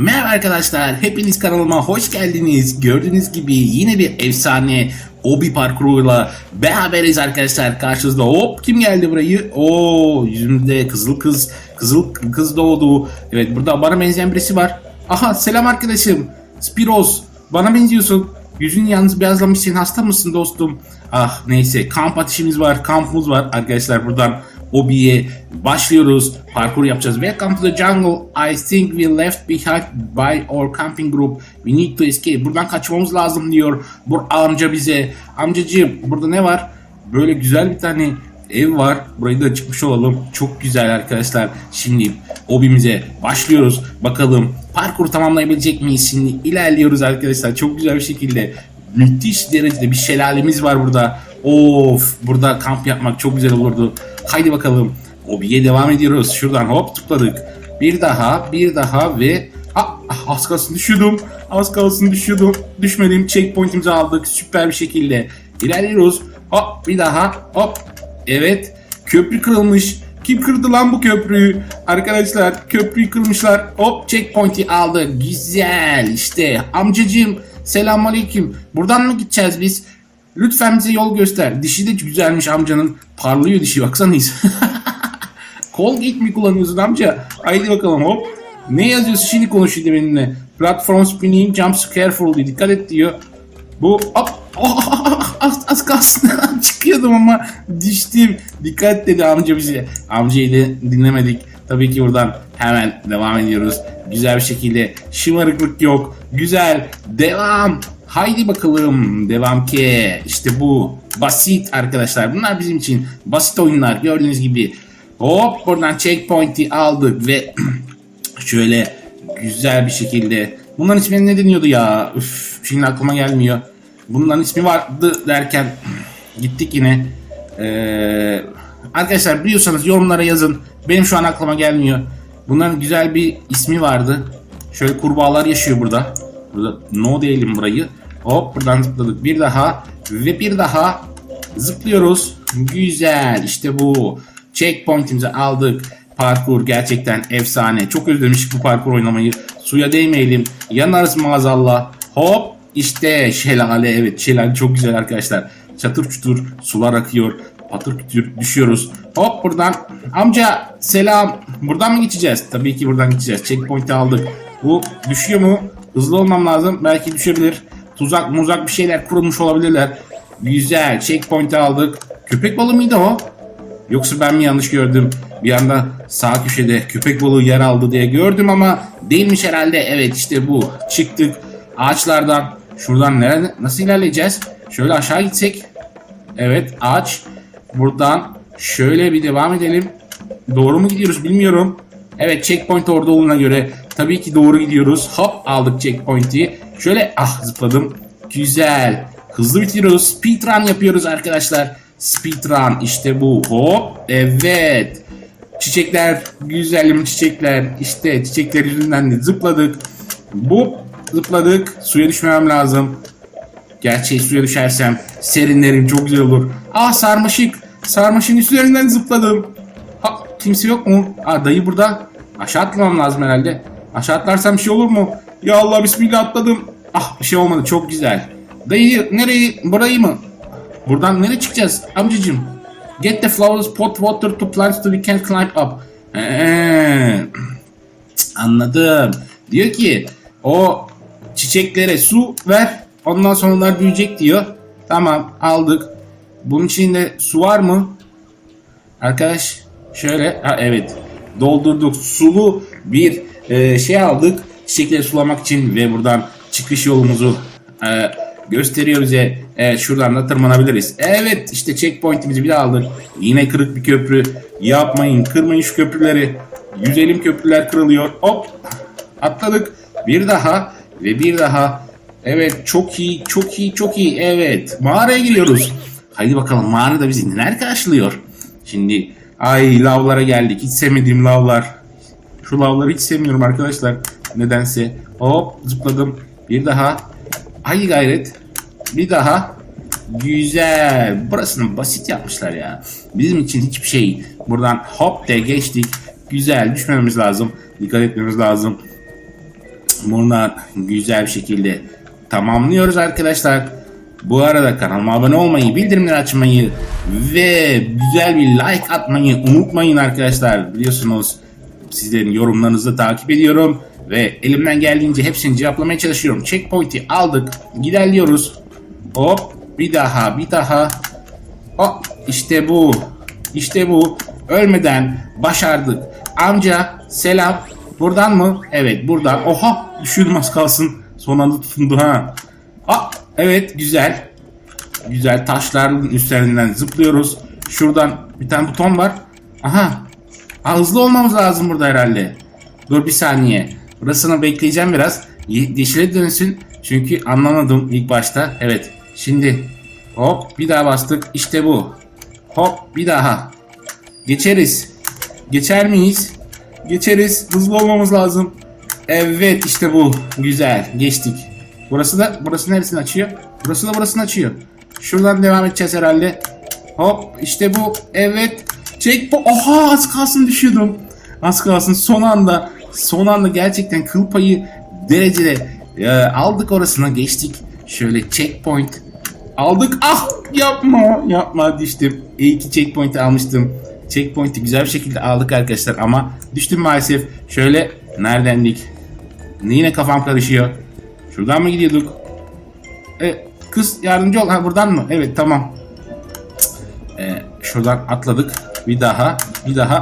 Merhaba arkadaşlar, hepiniz kanalıma hoş geldiniz. Gördüğünüz gibi yine bir efsane Obi parkuruyla beraberiz arkadaşlar karşınızda. Hop kim geldi burayı? Oo yüzümde kızıl kız, kızıl kız doğdu. Evet burada bana benzeyen birisi var. Aha selam arkadaşım. Spiros bana benziyorsun. Yüzün yalnız beyazlamış sen hasta mısın dostum? Ah neyse kamp ateşimiz var, kampımız var arkadaşlar buradan Obi'ye başlıyoruz. Parkur yapacağız. Welcome to the jungle. I think we left behind by our camping group. We need to escape. Buradan kaçmamız lazım diyor. Bu amca bize. Amcacığım burada ne var? Böyle güzel bir tane ev var. Burayı da çıkmış olalım. Çok güzel arkadaşlar. Şimdi Obi'mize başlıyoruz. Bakalım parkur tamamlayabilecek miyiz? Şimdi ilerliyoruz arkadaşlar. Çok güzel bir şekilde. Müthiş derecede bir şelalemiz var burada. Of burada kamp yapmak çok güzel olurdu. Haydi bakalım. Obi'ye devam ediyoruz. Şuradan hop tıkladık. Bir daha, bir daha ve ah, ah, az kalsın düşüyordum. Az kalsın düşüyordum. Düşmedim. Checkpoint'imizi aldık. Süper bir şekilde. İlerliyoruz. Hop bir daha. Hop. Evet. Köprü kırılmış. Kim kırdı lan bu köprüyü? Arkadaşlar köprüyü kırmışlar. Hop checkpoint'i aldık. Güzel. İşte amcacığım selamünaleyküm. Buradan mı gideceğiz biz? Lütfen bize yol göster. Dişi de güzelmiş amcanın. Parlıyor dişi baksanız. Colgate mi kullanıyorsun amca? Haydi bakalım hop. Ne yazıyorsun şimdi konuşuyor benimle. Platform spinning jumps carefully. Dikkat et diyor. Bu hop. Oh, az, az kalsın çıkıyordum ama düştüm. Dikkat dedi amca bize. Amcayı da dinlemedik. Tabii ki buradan hemen devam ediyoruz. Güzel bir şekilde şımarıklık yok. Güzel. Devam. Haydi bakalım. Devam ki. İşte bu. Basit arkadaşlar. Bunlar bizim için basit oyunlar. Gördüğünüz gibi. Hop buradan checkpoint'i aldık ve şöyle güzel bir şekilde. Bunların ismi ne deniyordu ya? Üf, şimdi aklıma gelmiyor. Bunların ismi vardı derken gittik yine. Ee, arkadaşlar biliyorsanız yorumlara yazın. Benim şu an aklıma gelmiyor. Bunların güzel bir ismi vardı. Şöyle kurbağalar yaşıyor burada. Burada no diyelim burayı. Hop buradan zıpladık. Bir daha ve bir daha zıplıyoruz. Güzel işte bu. Checkpoint'imizi aldık. Parkur gerçekten efsane. Çok özlemiştik bu parkur oynamayı. Suya değmeyelim. Yanarız maazallah. Hop işte şelale evet şelale çok güzel arkadaşlar. Çatır çutur sular akıyor. Patır kütür düşüyoruz. Hop buradan. Amca selam. Buradan mı geçeceğiz? Tabii ki buradan geçeceğiz. Checkpoint'i aldık. Bu düşüyor mu? Hızlı olmam lazım. Belki düşebilir. Tuzak muzak bir şeyler kurulmuş olabilirler. Güzel. Checkpoint'i aldık. Köpek balığı mıydı o? Yoksa ben mi yanlış gördüm? Bir anda sağ köşede köpek balığı yer aldı diye gördüm ama değilmiş herhalde. Evet işte bu. Çıktık ağaçlardan. Şuradan nerede, nasıl ilerleyeceğiz? Şöyle aşağı gitsek. Evet ağaç. Buradan şöyle bir devam edelim. Doğru mu gidiyoruz bilmiyorum. Evet checkpoint orada olduğuna göre tabii ki doğru gidiyoruz. Hop aldık checkpoint'i. Şöyle ah zıpladım. Güzel. Hızlı bitiriyoruz. Speedrun yapıyoruz arkadaşlar. Speedrun işte bu. Hop. Evet. Çiçekler, güzelim çiçekler. İşte çiçekler yüzünden de zıpladık. Bu zıpladık. Suya düşmemem lazım. Gerçi suya düşersem serinlerim çok güzel olur. Ah sarmaşık. Sarmaşığın üstlerinden zıpladım. Ha, kimse yok mu? Aa dayı burada. Aşağı atlamam lazım herhalde. Aşağı atlarsam bir şey olur mu? Ya Allah bismillah atladım. Ah bir şey olmadı çok güzel. Dayı nereyi? Burayı mı? Buradan nereye çıkacağız amcacığım? Get the flowers, pot water to plants so we can climb up. Ee, anladım. Diyor ki o çiçeklere su ver. Ondan sonra onlar büyüyecek diyor. Tamam aldık. Bunun içinde su var mı? Arkadaş şöyle ha, evet doldurduk sulu bir e, şey aldık çiçekleri sulamak için ve buradan çıkış yolumuzu e, gösteriyor bize. Evet şuradan da tırmanabiliriz. Evet işte checkpoint'imizi bir daha aldık. Yine kırık bir köprü. Yapmayın kırmayın şu köprüleri. Yüzelim köprüler kırılıyor. Hop atladık. Bir daha ve bir daha. Evet çok iyi çok iyi çok iyi. Evet mağaraya giriyoruz. Haydi bakalım mağarada bizi neler karşılıyor. Şimdi ay lavlara geldik. Hiç sevmediğim lavlar. Şu lavları hiç sevmiyorum arkadaşlar. Nedense. Hop zıpladım. Bir daha. Ay gayret. Bir daha. Güzel. Burasını basit yapmışlar ya. Bizim için hiçbir şey. Buradan hop de geçtik. Güzel. Düşmememiz lazım. Dikkat etmemiz lazım. Buradan güzel bir şekilde tamamlıyoruz arkadaşlar. Bu arada kanalıma abone olmayı, bildirimleri açmayı ve güzel bir like atmayı unutmayın arkadaşlar. Biliyorsunuz sizlerin yorumlarınızı takip ediyorum ve elimden geldiğince hepsini cevaplamaya çalışıyorum. Checkpoint'i aldık, ilerliyoruz. Hop, bir daha, bir daha. Hop, işte bu. İşte bu. Ölmeden başardık. Amca selam. Buradan mı? Evet buradan. Oha düşürdüm az kalsın. Son anda tutundu ha. Ah evet güzel. Güzel taşların üstlerinden zıplıyoruz. Şuradan bir tane buton var. Aha. Ha, hızlı olmamız lazım burada herhalde. Dur bir saniye. Burasını bekleyeceğim biraz. Ye- Yeşile dönsün. Çünkü anlamadım ilk başta. Evet. Şimdi hop bir daha bastık. İşte bu. Hop bir daha. Geçeriz. Geçer miyiz? Geçeriz. Hızlı olmamız lazım. Evet işte bu. Güzel. Geçtik. Burası da burası neresini açıyor? Burası da burasını açıyor. Şuradan devam edeceğiz herhalde. Hop işte bu. Evet. Çek bu. Oha az kalsın düşüyordum. Az kalsın son anda. Son anda gerçekten kıl payı derecede e, aldık orasına geçtik. Şöyle checkpoint aldık. Ah yapma yapma düştüm. İyi ki checkpoint'i almıştım. Checkpoint'i güzel bir şekilde aldık arkadaşlar ama düştüm maalesef. Şöyle neredendik? Yine kafam karışıyor. Şuradan mı gidiyorduk? E, kız yardımcı ol. Ha buradan mı? Evet tamam. E, şuradan atladık. Bir daha. Bir daha.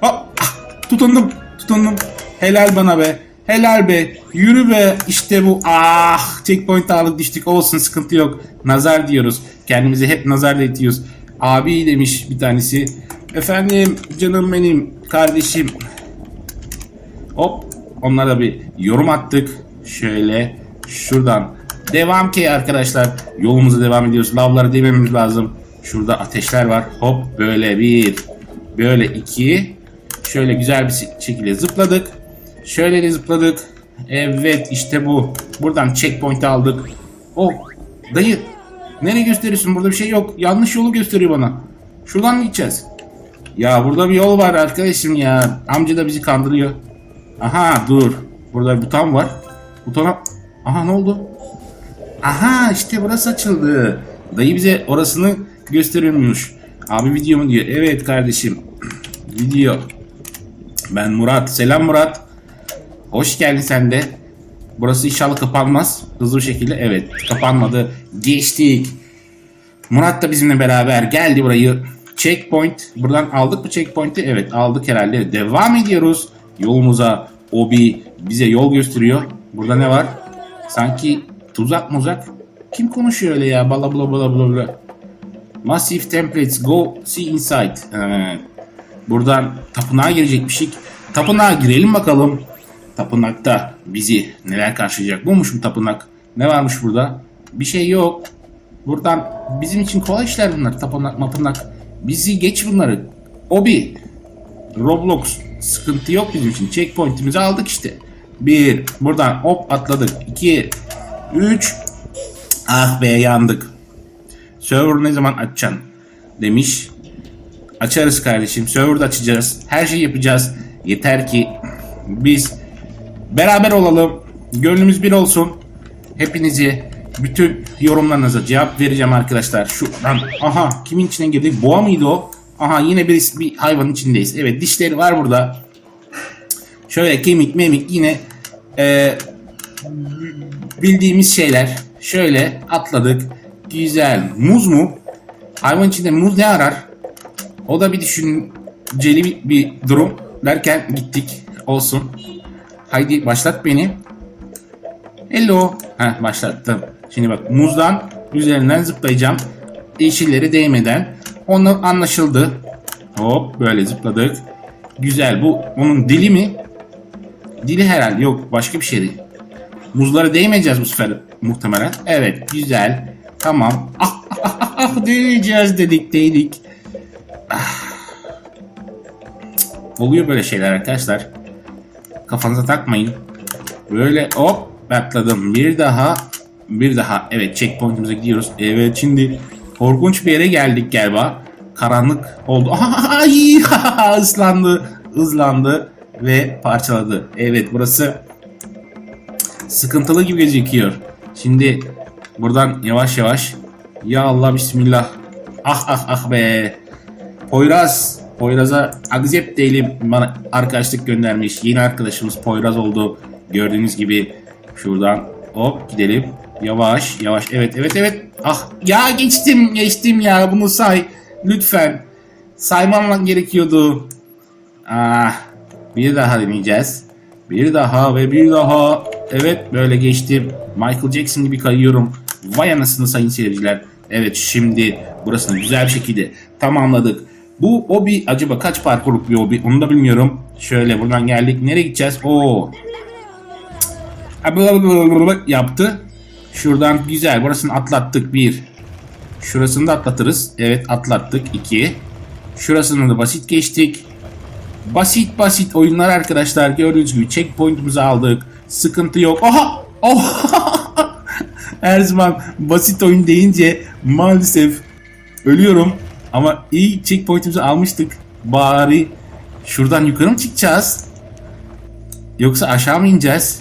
Hop. Ah, tutundum. Tutundum. Helal bana be. Helal be. Yürü be. İşte bu. Ah. Checkpoint aldık düştük. Olsun sıkıntı yok. Nazar diyoruz. Kendimize hep nazar etiyoruz. Abi demiş bir tanesi. Efendim canım benim kardeşim. Hop onlara bir yorum attık. Şöyle şuradan devam ki arkadaşlar yolumuza devam ediyoruz. Lavlara değmemiz lazım. Şurada ateşler var. Hop böyle bir böyle iki şöyle güzel bir şekilde zıpladık. Şöyle de zıpladık. Evet işte bu. Buradan checkpoint aldık. Oh dayı nereye gösteriyorsun? Burada bir şey yok. Yanlış yolu gösteriyor bana. Şuradan mı gideceğiz? Ya burada bir yol var arkadaşım ya. Amca da bizi kandırıyor. Aha dur. Burada bir buton var. Butona... Aha ne oldu? Aha işte burası açıldı. Dayı bize orasını gösteriyormuş. Abi video mu diyor. Evet kardeşim. video. Ben Murat. Selam Murat. Hoş geldin sen de. Burası inşallah kapanmaz. Hızlı bir şekilde. Evet kapanmadı. Geçtik. Murat da bizimle beraber geldi burayı. Checkpoint. Buradan aldık mı checkpoint'i? Evet aldık herhalde. Devam ediyoruz. Yolumuza Obi bize yol gösteriyor. Burada ne var? Sanki tuzak muzak. Kim konuşuyor öyle ya? Bala bla bla bla bla. Massive templates. Go see inside. Evet. Buradan tapınağa girecekmişik. Tapınağa girelim bakalım. Tapınakta bizi neler karşılayacak? Buymuş mu tapınak? Ne varmış burada? Bir şey yok. Buradan bizim için kolay işler bunlar. Tapınak mapınak. Bizi geç bunları. Obi. Roblox. Sıkıntı yok bizim için. Checkpoint'imizi aldık işte. Bir. Buradan hop atladık. İki. Üç. Ah be yandık. Server ne zaman açacaksın? Demiş. Açarız kardeşim. Server'da açacağız. Her şeyi yapacağız. Yeter ki biz beraber olalım. Gönlümüz bir olsun. Hepinizi bütün yorumlarınıza cevap vereceğim arkadaşlar. Şuradan aha kimin içine girdik? Boğa mıydı o? Aha yine bir, bir hayvanın içindeyiz. Evet dişleri var burada. Şöyle kemik memik yine e, bildiğimiz şeyler. Şöyle atladık. Güzel. Muz mu? Hayvan içinde muz ne arar? O da bir düşünceli bir, bir durum derken gittik. Olsun. Haydi başlat beni. Hello. Heh başlattım. Şimdi bak muzdan üzerinden zıplayacağım. Yeşilleri değmeden. Onu anlaşıldı. Hop böyle zıpladık. Güzel bu onun dili mi? Dili herhalde yok başka bir şey değil. Muzlara değmeyeceğiz bu sefer muhtemelen. Evet güzel. Tamam. Ah, ah, ah, ah değeceğiz dedik değdik. Ah. Oluyor böyle şeyler arkadaşlar. Kafanıza takmayın. Böyle hop atladım. Bir daha. Bir daha. Evet checkpoint'imize gidiyoruz. Evet şimdi korkunç bir yere geldik galiba. Karanlık oldu. Ay ıslandı. Hızlandı ve parçaladı. Evet burası sıkıntılı gibi gözüküyor. Şimdi buradan yavaş yavaş. Ya Allah bismillah. Ah ah ah be. Poyraz. Poyraz'a accept değilim bana arkadaşlık göndermiş. Yeni arkadaşımız Poyraz oldu. Gördüğünüz gibi şuradan hop gidelim. Yavaş yavaş evet evet evet. Ah ya geçtim geçtim ya bunu say. Lütfen. Saymam gerekiyordu. Ah bir daha deneyeceğiz. Bir daha ve bir daha. Evet böyle geçtim. Michael Jackson gibi kayıyorum. Vay anasını sayın seyirciler. Evet şimdi burasını güzel bir şekilde tamamladık. Bu obi acaba kaç parkurluk bir obi onu da bilmiyorum. Şöyle buradan geldik. Nereye gideceğiz? Oo. Yaptı. Şuradan güzel. Burasını atlattık. Bir. Şurasını da atlatırız. Evet atlattık. iki. Şurasını da basit geçtik. Basit basit oyunlar arkadaşlar. Gördüğünüz gibi checkpoint'imizi aldık. Sıkıntı yok. Aha! Oha! Her zaman basit oyun deyince maalesef ölüyorum. Ama iyi checkpoint'imizi almıştık. Bari şuradan yukarı mı çıkacağız? Yoksa aşağı mı ineceğiz?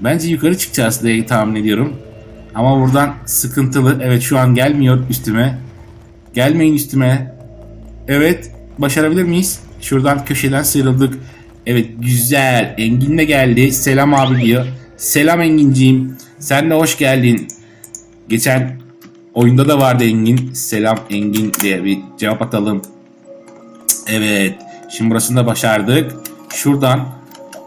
Bence yukarı çıkacağız diye tahmin ediyorum. Ama buradan sıkıntılı. Evet şu an gelmiyor üstüme. Gelmeyin üstüme. Evet. Başarabilir miyiz? Şuradan köşeden sıyrıldık. Evet güzel. Engin de geldi. Selam abi diyor. Selam Enginciğim. Sen de hoş geldin. Geçen oyunda da vardı Engin. Selam Engin diye bir cevap atalım. Evet. Şimdi burasını da başardık. Şuradan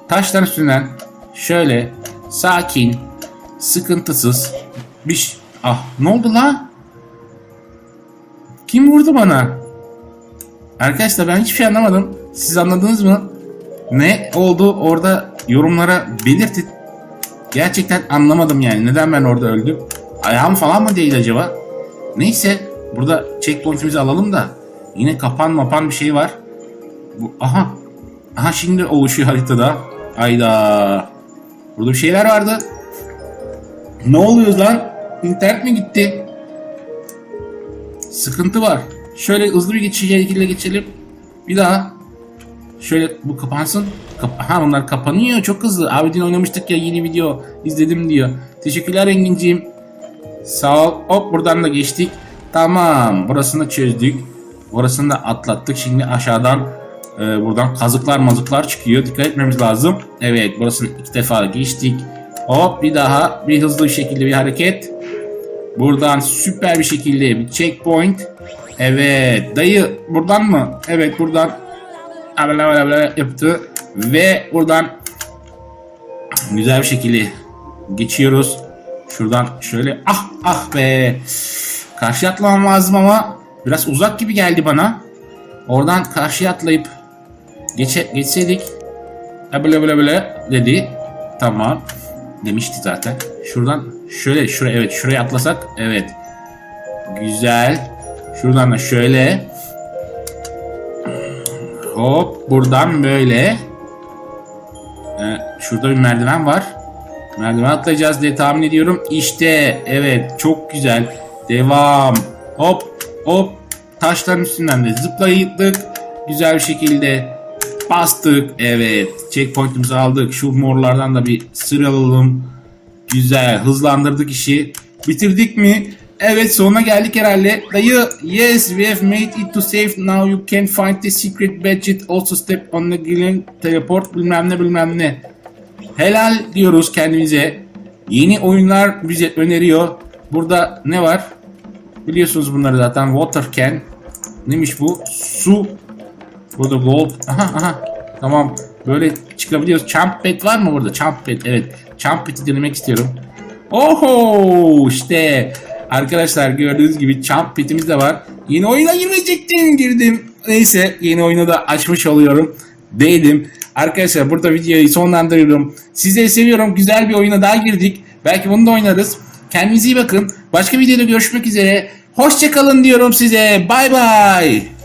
taşların üstünden şöyle sakin, sıkıntısız bir Ah ne oldu la? Kim vurdu bana? Arkadaşlar ben hiçbir şey anlamadım. Siz anladınız mı? Ne oldu orada yorumlara belirtin. Gerçekten anlamadım yani. Neden ben orada öldüm? Ayağım falan mı değil acaba? Neyse. Burada checkpoint'imizi alalım da. Yine kapan mapan bir şey var. Bu, aha. Aha şimdi oluşuyor haritada. Ayda. Burada bir şeyler vardı. Ne oluyor lan? İnternet mi gitti? Sıkıntı var. Şöyle hızlı bir geçiş şekilde geçelim. Bir daha. Şöyle bu kapansın. Kap ha bunlar kapanıyor çok hızlı. Abi dün oynamıştık ya yeni video izledim diyor. Teşekkürler Engin'ciğim. Sağ ol. Hop buradan da geçtik. Tamam burasını çözdük. Burasını da atlattık. Şimdi aşağıdan e, buradan kazıklar mazıklar çıkıyor. Dikkat etmemiz lazım. Evet burasını iki defa geçtik. Hop bir daha bir hızlı bir şekilde bir hareket. Buradan süper bir şekilde bir checkpoint. Evet dayı buradan mı? Evet buradan yaptı ve buradan güzel bir şekilde geçiyoruz. Şuradan şöyle ah ah be karşıya atlamam lazım ama biraz uzak gibi geldi bana. Oradan karşıya atlayıp geçe, geçseydik abla abla abla dedi. Tamam demişti zaten. Şuradan şöyle şuraya evet şuraya atlasak evet güzel. Şuradan da şöyle Hop buradan böyle. Ee, şurada bir merdiven var. Merdiven atlayacağız diye tahmin ediyorum. İşte evet çok güzel. Devam. Hop hop. Taşların üstünden de zıplayıp güzel bir şekilde bastık. Evet. Checkpoint'imizi aldık. Şu morlardan da bir sıralalım. Güzel. Hızlandırdık işi. Bitirdik mi? Evet sonuna geldik herhalde. Dayı yes we have made it to safe now you can find the secret budget also step on the green teleport bilmem ne bilmem ne. Helal diyoruz kendimize. Yeni oyunlar bize öneriyor. Burada ne var? Biliyorsunuz bunları zaten. Water can. Neymiş bu? Su. Burada gold. Aha aha. Tamam. Böyle çıkabiliyoruz. Champ pad var mı burada? Champ pad. Evet. Champ pad'i denemek istiyorum. Oho işte. Arkadaşlar gördüğünüz gibi champ petimiz de var. Yeni oyuna girmeyecektim girdim. Neyse yeni oyunu da açmış oluyorum. Değilim. Arkadaşlar burada videoyu sonlandırıyorum. Sizleri seviyorum. Güzel bir oyuna daha girdik. Belki bunu da oynarız. Kendinize iyi bakın. Başka videoda görüşmek üzere. Hoşçakalın diyorum size. Bay bay.